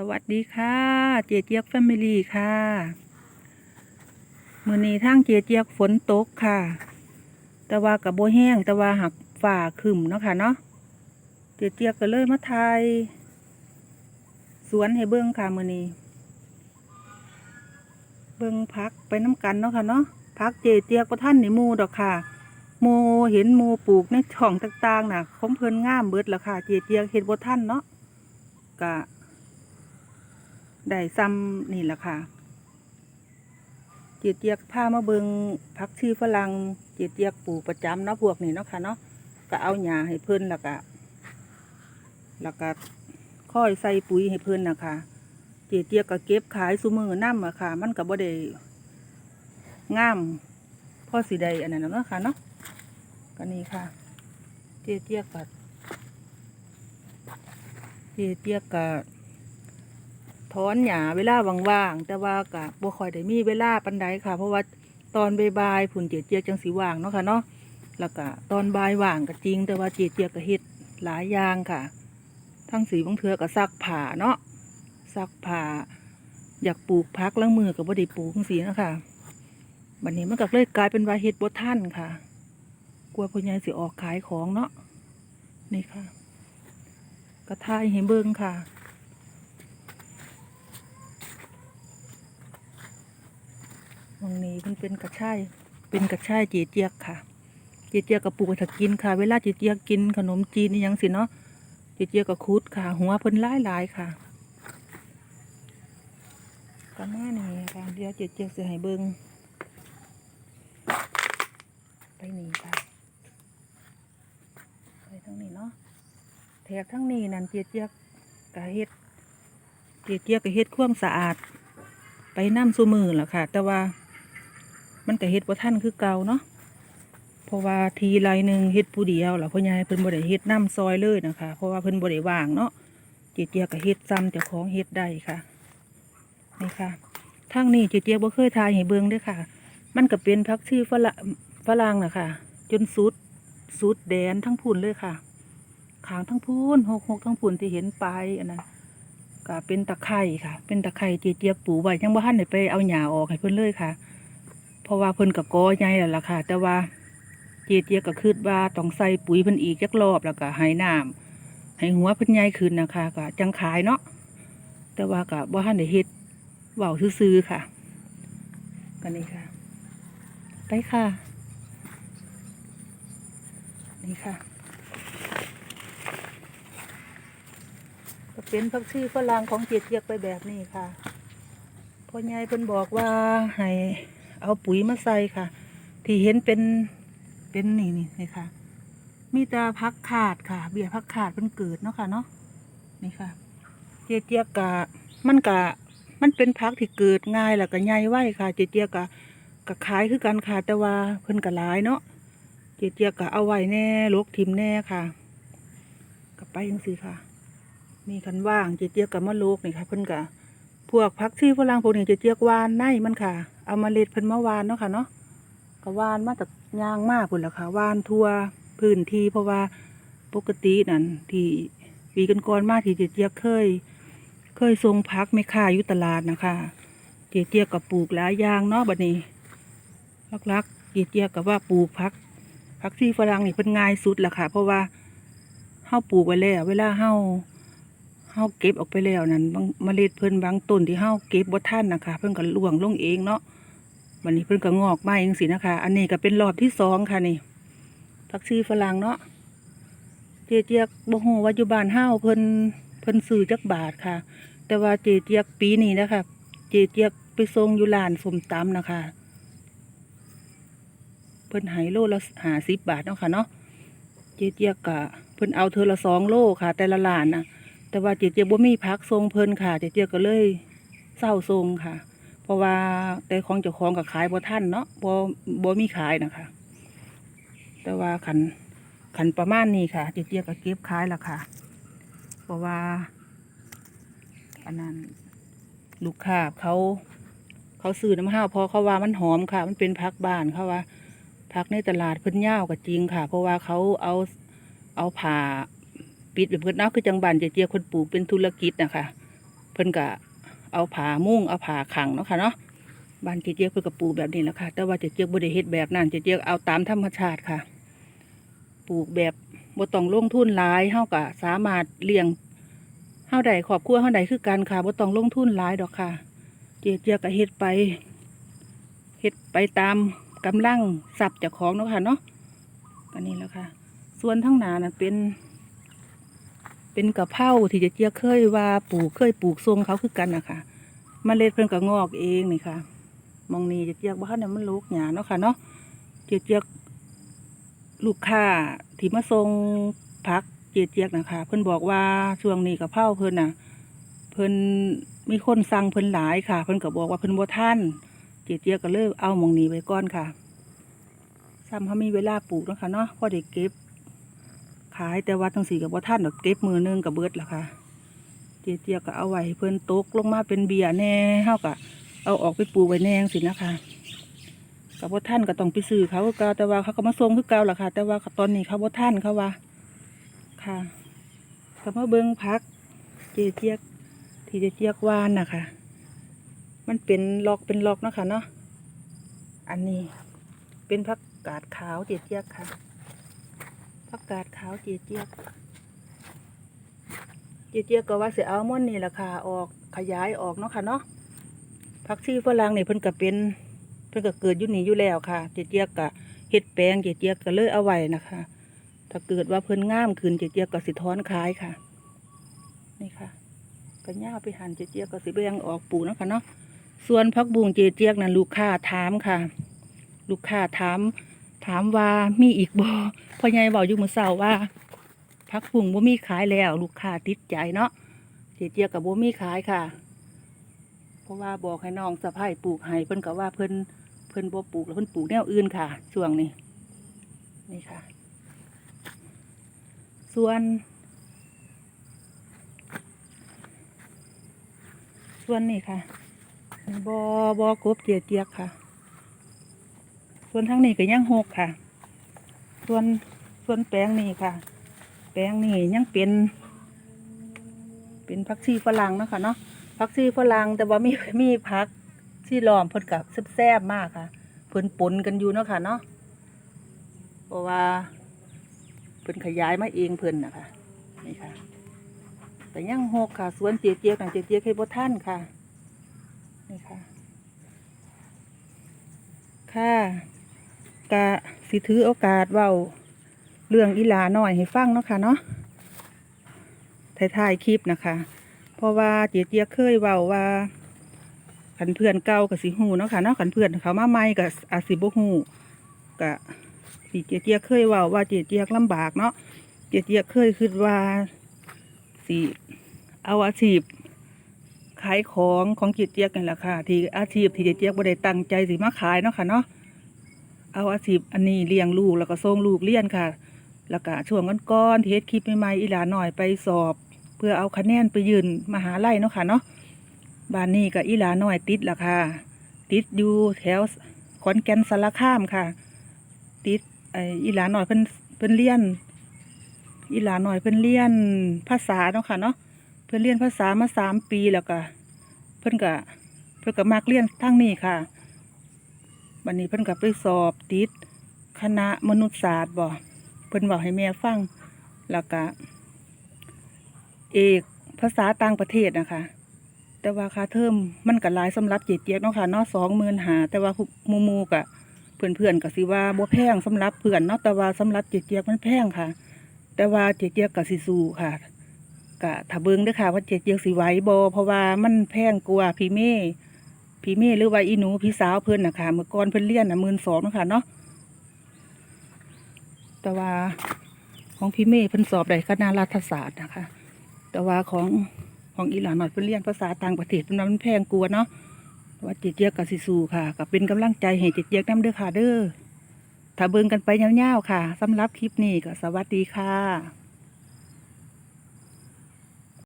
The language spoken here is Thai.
สวัสดีค่ะ เจเจียกแฟมิลี่ค่ะมื้อนี้ทางเจเจียกฝนตกค่ะ แต่ว่ากับโบแห้งแต่ว่าหักฝ่าขึ้นเนาะค่ะเนาะเจเจียกก็เลยมาถ่ายสวนให้เบิ่งค่ะมื้อนี้ เบิ่งพักไปน้ำกันเนาะค่ะเนาะพักเจเจียกบ่ท่านในมูดอกค่ะหมู่เห็นหมู่ปลูกในช่องต่างๆน่ะของเพิ่นงามเบิดแล้วค่ะ เจเจียกเฮ็ดบ่ทันเนาะก็ ได้ซ้ำนี่แหละค่ะเจียเจียกผ้ามาเบิงพักชีฝรั่งเจียเจียกปลูกประจำเนาะพวกนี้เนาะค่ะเนาะก็เอาหญ้าให้เพิ่นแล้วก็แล้วก็ค่อยใส่ปุ๋ยให้เพิ่นนะคะเจียเจียกก็เก็บขายซุมือน้ำอะค่ะ มันก็บ่ได้งามพ่อสีใดอันนั้นน่ะเนาะค่ะเนาะก็นี่ค่ะ เจียเจียกก็เจียเจียกก็ ถอนหญ้าเวลาว่างๆแต่ว่าก็บ่ค่อยได้มีเวลาปานใดค่ะ เพราะว่าตอนบ่ายๆผุ่นเจียเจียจังสิว่างเนาะค่ะเนาะแล้วก็ตอนบ่ายว่างก็จริง แต่ว่าเจียเจียกก็เฮ็ดหลายอย่างค่ะ ทั้งสีบางเทือก็ซักผ้าเนาะซักผ้าอยากปลูกพักล้างมือก็บ่ได้ปลูกจังซี่นะคะบัดนี้มันก็เลยกลายเป็นว่าเฮ็ดบ่ทันค่ะ กลัวพ่อใหญ่สิออกขายของเนาะนี่ค่ะก็ถ่ายให้เบิ่งค่ะ ตรงนี้มันเป็นกระชายเป็นกระชายเจียเจียกค่ะ เจียเจียกกับปูกไว้ถ้ากินค่ะ เวลาเจียเจียกกินขนมจีนนี่ยังสิเนาะ เจียเจียกกับคุดค่ะ หัวเพิ่นหลายลายๆค่ะก็มานี่ค่ะเดี๋ยวเจียเจียกสิให้เบิ่งไปนี่ค่ะไปทั้งนี้เนาะแถบทั้งนี้นั่นเจียเจียกกะเฮ็ดเจียเจียกกะเฮ็ดความสะอาด ไปน้ำซูมือแหละค่ะ แต่ว่า มันก็เฮ็ดบ่ทันคือเก่าเนาะเพราะว่าทีไรหนึ่งเฮ็ดผู้เดียวล่ะพ่อใหญ่เพิ่นบ่ได้เฮ็ดน้ำซอยเลยนะคะ เพราะว่าเพิ่นบ่ได้ว่างเนาะเจียเจียก็เฮ็ดซ้ำเจ้าของเฮ็ดได้ค่ะนี่ค่ะทางนี้เจียเจียบ่เคยทายให้เบิ่งเด้อค่ะ มันก็เป็นผักชีฝรั่งฝรั่งนะค่ะจนสุดสุดแดนทั้งพุ่นเลยค่ะขางทั้งพุ่นหกหกทั้งพุ่นที่เห็นไปอันนั้นก็เป็นตะไคร่ค่ะ เป็นตะไคร่เจี๊ยเจียบปูไว้ยังบ่ทันได้ไปเอาหญ้าออกให้เพิ่นเลยค่ะ เพราะว่าเพิ่นก็กอใหญ่แล้วล่ะค่ะ แต่ว่าเจี๊ยเจียบก็คิดว่าต้องใส่ปุ๋ยเพิ่นอีกจักรอบแล้วก็ให้น้ำให้หัวเพิ่นใหญ่ขึ้นนะคะก็จังขายเนาะแต่ว่าก็บ่ทันได้เฮ็ดเว้าซื่อๆค่ะก็นี่ค่ะ ไปค่ะ นี่ค่ะก็เป็นผักชีฝรั่งของเจียเจียกไปแบบนี้ค่ะพ่อใหญ่เพิ่นบอกว่าให้ เอาปุ๋ยมาใส่ค่ะ ที่เห็นเป็นเป็นนี่นี่นี่ค่ะ มีแต่พักขาดค่ะ เบี้ยพักขาดเพิ่นเกิดเนาะค่ะเนาะนี่ค่ะ เจียเจียกะมันกะมันเป็นพักที่เกิดง่ายแล้วก็ใหญ่ไวค่ะ เจียเจียกะกะขายคือกันค่ะแต่ว่าเพิ่นกะหลายเนาะเจียเจียกะเอาไว้แน่ลกทิมแน่ค่ะกะไปจังซี่ค่ะมีคันว่างเจียเจียกกับมะลูกนี่ค่ะ เพิ่นกะพวกพักชีฝรั่งพวกนี้เจียเจียกวานในมันค่ะ เอามาเล็ดเพิ่นมาหวานเนาะค่ะเนาะก็วานมาจากยางมากพุ่นละค่ะวานทั่วพื้นที่เพราะว่าปกตินั่นที่ปีกันก่อนมาที่เจเจียเคย เคยส่งพักไม่ค่าอยู่ตลาดนะคะ เจียเจียกับปลูกหลายยางเนาะบัดนี้ลักๆเจียเจียกับว่าปลูกพักพักชีฝรั่งนี่เพิ่นง่ายสุดละค่ะ เพราะว่าเฮาปลูกไว้แล้วเวลาเฮาเฮาเก็บออกไปแล้วนั่นบางเมล็ดเพิ่นบางต้นที่เฮาเก็บบ่ทันนะคะ เพิ่นก็ล่วงลงเองเนาะ วันนี้เพิ่นก็งอกมาเองสินะคะ อันนี้ก็เป็นรอบที่สองค่ะนี่ผักชีฝรั่งเนาะเจเจียกบ่ฮู้ว่าอยู่บ้านเฮาเพิ่นเพิ่นซื้อจักบาทค่ะ แต่ว่าเจเจียกปีนี้นะคะ เจเจียกไปส่งอยู่ร้านสมตำนะคะ เพิ่นให้โลละ50บบาทเนาะค่ะเนาะเจเจียกก็เพิ่นเอาเธอละสองโลค่ะ แต่ละร้านนะแต่ว่าเจเจี๊ยบบ่มีพักทรงเพิ่นค่ะ เจเจี๊ยบก็เลยเศร้าทรงค่ะ เพราะว่าแต่ของเจ้าของก็ขายบ่ทันเนาะบ่บ่มีขายนะคะ แต่ว่าขันขันประมาณนี้ค่ะเจ๊เจี๊ยบก็เก็บขายล้วค่ะ เพราะว่าอันนั้นลูกค้าเขา เขาซื้อน้ำห้าวเพอเขาว่ามันหอมค่ะ มันเป็นพักบ้านเขาว่าพักในตลาดเพิ่นย่าวก็จริงค่ะ เพราะว่าเขาเอาเอาผ่าปิดแบบเพิ่นเนาะคือจังบ้านเจเจียคนปลูกเป็นธุรกิจนะคะ เพิ่นก็ เอาผามุ้งเอาผาขังเนาะค่ะเนาะบ้านเจเจียกเพิ่นก็ปลูกแบบนี้แหละค่ะ แต่ว่าเจเจียกบ่ได้เฮ็ดแบบนั้นเจเจียกเอาตามธรรมชาติค่ะ ปลูกแบบบ่ต้องลงทุนหลายเฮาก็สามารถเลี้ยงเฮาได้ครอบครัวเฮาได้คือกันค่ะบ่ต้องลงทุนหลายดอกค่ะ เจเจียกก็เฮ็ดไปเฮ็ดไปตามกำลังทรัพย์เจ้าของเนาะค่ะเนาะก็นี่แหละค่ะ ส่วนทั้งหนาน่ะเป็น เป็นกะเพราที่เจเจียเคยว่าปลูกเคยปลูกทรงเขาคือกันนะคะมเมล็ดเพิ่นก็งอกเองนี่ค่ะมองนี้เจเจียกว่าเนี่ยมันลูกหยาเนาะค่ะเนาะเจียเจียกลูกค้าที่มาส่งพักเจียเจียกนะคะ เพิ่นบอกว่าช่วงนี้กะเพราเพิ่นน่ะ เพิ่นมีคนสั่งเพิ่นหลายค่ะ เพิ่นก็บอกว่าเพิ่นบ่ทันเจเจียกก็เลยเอามองนี้ไว้ก่อนค่ะซ้ำเขามีเวลาปลูกนะคะเนาะพอได้เก็บ ขายแต่ว่าทั้งสี่กับว่าท่านดอกเก็บมือหนึงกับเบิดละค่ะเจียเจียก็เอาไว้เพิ่อนตกลงมาเป็นเบียแน่เฮาก็เอาออกไปปูไว้แนงสินะคะกับว่าท่านก็ต้องไปซื้อเขาเก่าแต่ว่าเขาก็มาส่งคือเก่าล่ะค่ะ แต่ว่าตอนนี้เขาว่าท่านเขาว่าค่ะก็มาเบิ้งพัก เจียเจียที่เจียเจียวานนะคะมันเป็นล็อกเป็นล็อกนะค่ะเนาะอันนี้เป็นพักกาดขาวเจียเจียค่ะ ผักกาดขาวเจียเจี๊ยกเจียเจียกก็ว่าเสียเอาม่อนนี่แหละค่ะออกขยายออกเนาะค่ะเนาะผักชีฝรั่งนี่เพิ่นก็เป็น เพิ่นก็เกิดอยู่นี่อยู่แล้วค่ะ เจี๊ยเจียกก็เฮ็ดแปลงเจี๊ยเจียกก็เลยเอาไว้นะคะ ถ้าเกิดว่าเพิ่นงามขึ้นเจี๊ยเจียกก็สิถอนขายค่ะ นี่ค่ะก็ย่าไปหั่นเจี๊ยเจียกก็สิแบ่งออกปลูกเนาะค่ะเนาะส่วนผักบุ้งเจียเจียกนั่นลูกค้าถามค่ะ ลูกค้าถาม ถามว่ามีอีกบ่พ่อใหญ่บอกอยู่มือเช้าว่าพักบุ้งบ่มีขายแล้ว ลูกค้าติดใจเนาะเจเจียกับบ่มีขายค่ะ เพราะว่าบอกให้น้องสะพ้ายปลูกให้เพิ่นก็ว่าเพิ่นเพิ่นบ่ปลูกแล้วเพิ่นปลูกแนวอื่นค่ะ ช่วงนี้ นี่ค่ะ ส่วน ส่วนนี่ค่ะบอบอกบเจียเจียกค่ะ ส่วนทั้งนี้ก็ยังหกค่ะ ส่วนส่วนแปลงนี่ค่ะ แปลงนี่ยังเป็น เป็นผักชีฝรั่งเนาะคะเนาะผักชีฝรั่งแต่ว่ามีมีผักที่ล้อมเพิ่นกับแซ่บมากค่ะเพิ่นปนกันอยู่เนาะค่ะเนาะเพราะว่าเพิ่นขยายมาเองเพิ่นนะคะนี่ค่ะ แต่ยังหกค่ะสวนเจี๊ยบเจี๊ยบเจี๊ยบเจี๊ยบให้บท่านค่ะนี่ค่ะค่ะ กะสิถือโอกาสเว้าเรื่องอีหลาหน่อยให้ฟังเนาะค่ะเนาะถ่ายๆคลิปนะคะ เพราะว่าเจียเจียเคยเว้าว่าขันเพื่อนเก่ากับสิหูเนาะค่ะเนาะขันเพื่อนเขามาใหม่กับอาสิบ่หูกะสิเจียเจียเคยเว้าว่าเจียเจียลำบากเนาะเจียเจียเคยคิดว่าสิเอาอาชีพขายของของเจียเจียกนี่แหละค่ะ ที่อาชีพที่เจียเจียบ่ได้ตั้งใจสิมาขายเนาะค่ะเนาะ เอาอาชีพอันนี้เลี้ยงลูกแล้วก็ส่งลูกเรียนค่ะ แล้วก็ช่วงก้อนๆเฮ็ดคลิปใหม่ๆอีหลาหน่อยไปสอบ เพื่อเอาคะแนนไปยืนมหาลัยเนาะค่ะเนาะบ้านนี้ก็อีหลาหน่อยติดละค่ะ ติดอยู่แถวขอนแก่นสารคามค่ะ ติดไออีหลาหน่อยเพิ่นเพิ่นเรียนอีหลาหน่อยเพิ่นเรียนภาษาเนาะค่ะเนาะเพิ่นเรียนภาษามาสามปีแล้วก็เพิ่นก็เพิ่นก็มักเรียนทั้งนี้ค่ะ วันนี้เพิ่นกับไปสอบติดคณะมนุษยศาสตร์บ่เพิ่นบอกให้แม่ฟังแล้วก็เอกภาษาต่างประเทศนะคะ แต่ว่าค่าเทอมมันก็หลายสำหรับเจียเจียกเนาะค่ะเนาะสองหมื่นหาแต่ว่าหมูมูกะเพื่อนเพื่อนก็สิว่าบ่แพงสำหรับเพื่อนเนาะแต่ว่าสำหรับเจียเจียกมันแพงค่ะ แต่ว่าเจียเจียกก็สิสู้ค่ะกะถ้าเบิ่งเด้อค่ะว่าเจียเจียกสิไหวบ่เพราะว่ามันแพงกว่าพี่เม พี่เมย์หรือว่าอีหนูพี่สาวเพิ่นนะคะเมื่อก่อนเพิ่นเรียนนะหมื่นสองนะคะเนาะแต่ว่าของพี่เมย์เพิ่นสอบได้คณะรัฐศาสตร์นะคะ แต่ว่าของของอีหลานหน่อยเพิ่นเรียนภาษาต่างประเทศเพิ่นมันแพงกลัวเนาะว่าเจเจียกกับสิสูค่ะกับเป็นกำลังใจให้เจเจียกน้ำเด้อค่ะเด้อถ้าเบิ่งกันไปยาวๆค่ะสำหรับคลิปนี้ก็สวัสดีค่ะ